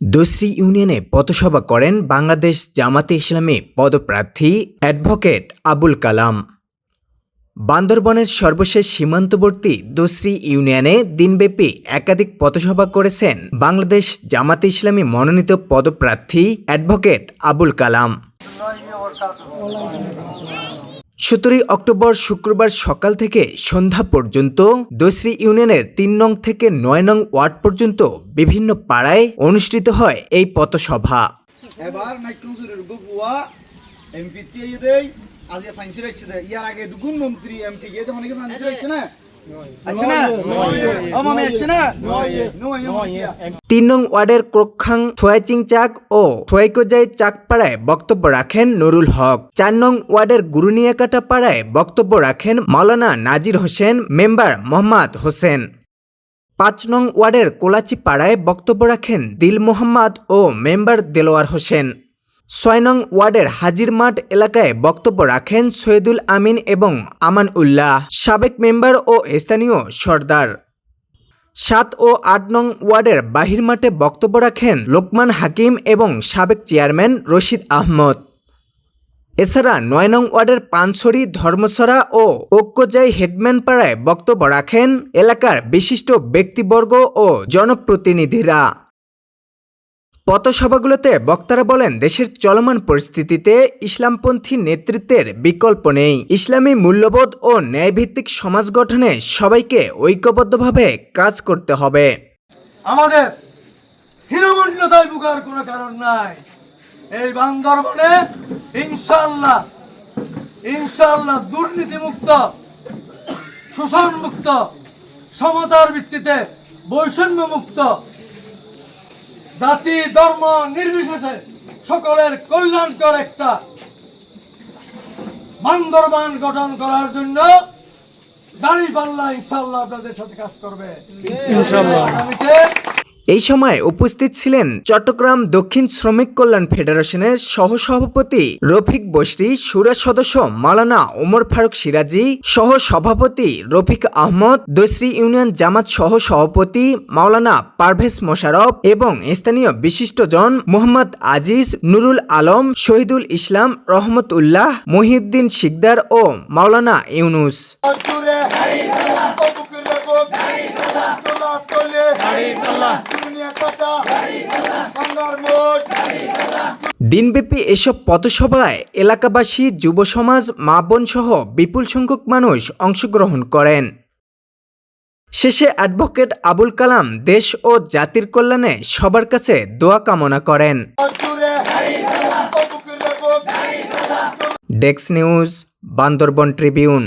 দোসরি ইউনিয়নে পথসভা করেন বাংলাদেশ জামাতে ইসলামী পদপ্রার্থী অ্যাডভোকেট আবুল কালাম। বান্দরবনের সর্বশেষ সীমান্তবর্তী দোসরি ইউনিয়নে দিনব্যাপী একাধিক পথসভা করেছেন বাংলাদেশ জামাতে ইসলামী মনোনীত পদপ্রার্থী অ্যাডভোকেট আবুল কালাম। সতেরোই অক্টোবর শুক্রবার সকাল থেকে সন্ধ্যা পর্যন্ত দোসরি ইউনিয়নের তিন নং থেকে নয় নং ওয়ার্ড পর্যন্ত বিভিন্ন পাড়ায় অনুষ্ঠিত হয় এই পথসভা। এবার এমপি দেই আজকে ফাইন্সি রাখছে ইয়ার আগে দুগুণ মন্ত্রী এমপি গিয়ে অনেকে ফাইন্সি রাখছে না তিন নং ওয়ার্ডের ক্রোকখাং থোয়াইচিং চাক ও থোয়াইকোজাই চাকপাড়ায় বক্তব্য রাখেন নুরুল হক। চার নং ওয়ার্ডের গুরুনিয়াকাটা পাড়ায় বক্তব্য রাখেন মাওলানা নাজির হোসেন, মেম্বার মোহাম্মদ হোসেন। পাঁচ নং ওয়ার্ডের কোলাচি পাড়ায় বক্তব্য রাখেন দিল মোহাম্মদ ও মেম্বার দেলোয়ার হোসেন। ছয় নং ওয়ার্ডের হাজির মাঠ এলাকায় বক্তব্য রাখেন সৈয়দুল আমিন এবং আমান উল্লাহ সাবেক মেম্বার ও স্থানীয় সর্দার। সাত ও আট নং ওয়ার্ডের বাহির মাঠে বক্তব্য রাখেন লোকমান হাকিম এবং সাবেক চেয়ারম্যান রশিদ আহমদ। এছাড়া নয় নং ওয়ার্ডের পানছড়ি, ধর্মছড়া ও ঐক্যজাই হেডম্যান পাড়ায় বক্তব্য রাখেন এলাকার বিশিষ্ট ব্যক্তিবর্গ ও জনপ্রতিনিধিরা। পথসভাগুলোতে বক্তারা বলেন, দেশের চলমান পরিস্থিতিতে ইসলামপন্থী নেতৃত্বের বিকল্প নেই। ইসলামী মূল্যবোধ ও ন্যায়ভিত্তিক সমাজ গঠনে সবাইকে ঐক্যবদ্ধভাবে কাজ করতে হবে। আমাদের হীনমন্ডিলতায় বুকার কোনো কারণ নাই। এই বান্দরবনে ইনশাল্লাহ ইনশাল্লাহ দুর্নীতি মুক্ত শোষণ মুক্ত সমতার ভিত্তিতে বৈষম্য মুক্ত জাতি ধর্ম নির্বিশেষে সকলের কল্যাণকর একটা বান্দরবান গঠন করার জন্য দাঁড়িয়ে পাল্লা ইনশাল্লাহ আপনাদের সাথে কাজ করবে। ইনশাল্লাহ এই সময় উপস্থিত ছিলেন চট্টগ্রাম দক্ষিণ শ্রমিক কল্যাণ ফেডারেশনের সহসভাপতি রফিক বসরি সুরা সদস্য মালানা ওমর ফারুক সিরাজি সহ সভাপতি রফিক আহমদ, দোসরি ইউনিয়ন জামাত সহ সভাপতি মাওলানা পারভেজ মোশারফ এবং স্থানীয় বিশিষ্টজন মোহাম্মদ আজিজ, নুরুল আলম, শহীদুল ইসলাম রহমত উল্লাহ মহিউদ্দিন শিকদার ও মাওলানা ইউনুস। তোলা তোলে দুনিয়া কথা। বাংলার মোট দিনব্যাপী এসব পথসভায় এলাকাবাসী যুব সমাজ মা বোন সহ বিপুল সংখ্যক মানুষ অংশগ্রহণ করেন। শেষে অ্যাডভোকেট আবুল কালাম দেশ ও জাতির কল্যাণে সবার কাছে দোয়া কামনা করেন। ডেক্স নিউজ বান্দরবন ট্রিবিউন।